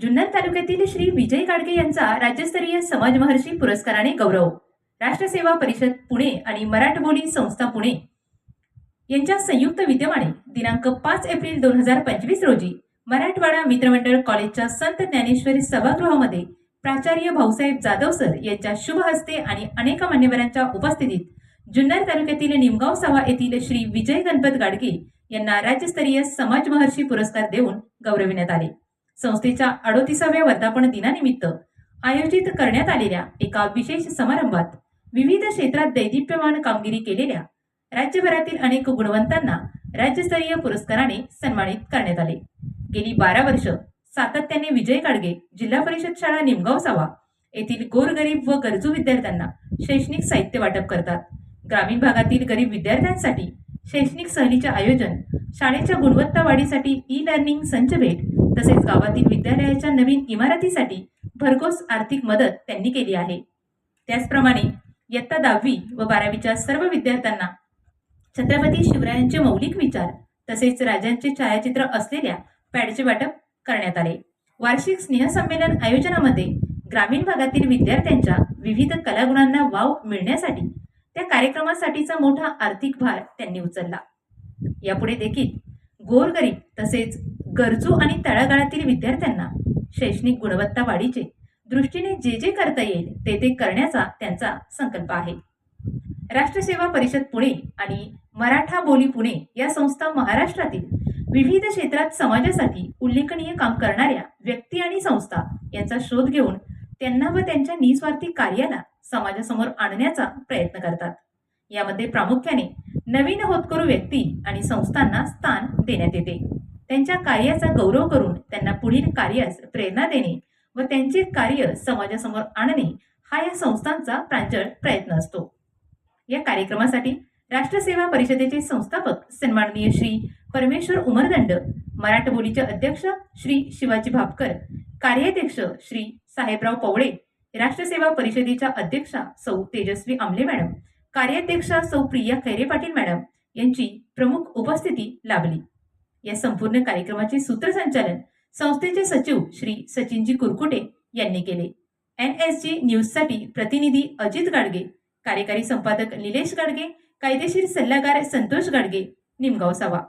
जुन्नर तालुक्यातील श्री विजय गाडगे यांचा राज्यस्तरीय समाज महर्षी पुरस्काराने गौरव. राष्ट्रसेवा परिषद पुणे आणि मराठबोली संस्था पुणे. यांच्या संयुक्त विद्यमाने दिनांक पाच एप्रिल दोन हजार पंचवीस रोजी मराठवाडा मित्रमंडळ कॉलेजच्या संत ज्ञानेश्वरी सभागृहामध्ये प्राचार्य भाऊसाहेब जाधव सर यांच्या शुभ हस्ते आणि अनेक मान्यवरांच्या उपस्थितीत जुन्नर तालुक्यातील निमगाव सावा येथील श्री विजय गणपत गाडगे यांना राज्यस्तरीय समाज महर्षी पुरस्कार देऊन गौरविण्यात आले. संस्थेच्या अडोतीसाव्या वर्धापन दिनानिमित्त आयोजित करण्यात आलेल्या एका विशेष समारंभात विविध क्षेत्रात दैदिप्यमान कामगिरी केलेल्या राज्यभरातील अनेक गुणवंतांना राज्यस्तरीय पुरस्काराने सन्मानित करण्यात आले. गेली बारा वर्ष सातत्याने विजय काडगे जिल्हा परिषद शाळा निमगाव सावा येथील गोरगरीब व गरजू विद्यार्थ्यांना शैक्षणिक साहित्य वाटप करतात. ग्रामीण भागातील गरीब विद्यार्थ्यांसाठी शैक्षणिक सहलीचे आयोजन शाळेच्या गुणवत्ता वाढीसाठी ई लर्निंग संच भेट तसेच गावातील विद्यालयाच्या नवीन इमारतीसाठी भरघोस आर्थिक मदत त्यांनी केली आहे. त्याचप्रमाणे इयत्ता दहावी व बारावीच्या सर्व विद्यार्थ्यांना छत्रपती शिवरायांचे मौलिक विचार तसेच राजांचे छायाचित्र असलेल्या पॅडचे वाटप करण्यात आले. वार्षिक स्नेहसंमेलन आयोजनामध्ये ग्रामीण भागातील विद्यार्थ्यांच्या विविध कलागुणांना वाव मिळण्यासाठी त्या कार्यक्रमासाठीचा मोठा आर्थिक भार त्यांनी उचलला. यापुढे देखील गोरगरीब तसेच गरजू आणि तळागाळातील विद्यार्थ्यांना शैक्षणिक गुणवत्ता वाढीचे दृष्टीने जे जे करता येईल ते ते करण्याचा त्यांचा संकल्प आहे. राष्ट्रसेवा परिषद पुणे आणि मराठा बोली पुणे या संस्था महाराष्ट्रातील विविध क्षेत्रात समाजासाठी उल्लेखनीय काम करणाऱ्या व्यक्ती आणि संस्था यांचा शोध घेऊन त्यांना व त्यांच्या निस्वार्थी कार्याला समाजासमोर आणण्याचा प्रयत्न करतात. यामध्ये प्रामुख्याने नवीन होतकरू व्यक्ती आणि संस्थांना स्थान देण्यात येते. त्यांच्या कार्याचा गौरव करून त्यांना पुढील कार्यास प्रेरणा देणे व त्यांचे कार्य समाजासमोर आणणे हा या संस्थांचा प्रांजळ प्रयत्न असतो. या कार्यक्रमासाठी राष्ट्रसेवा परिषदेचे संस्थापक सन्माननीय श्री परमेश्वर उमरदंड मराठबोलीचे अध्यक्ष श्री शिवाजी भापकर कार्याध्यक्ष श्री साहेबराव पवळे राष्ट्रसेवा परिषदेच्या अध्यक्षा सौ तेजस्वी आमले मॅडम कार्याध्यक्षा सौ प्रिया खैरे पाटील मॅडम यांची प्रमुख उपस्थिती लाभली. या संपूर्ण कार्यक्रमाचे सूत्रसंचालन संस्थेचे सचिव श्री सचिनजी कुरकुटे यांनी केले. एन एस जी न्यूजसाठी प्रतिनिधी अजित गाडगे कार्यकारी संपादक निलेश गाडगे कायदेशीर सल्लागार संतोष गाडगे निमगाव सावा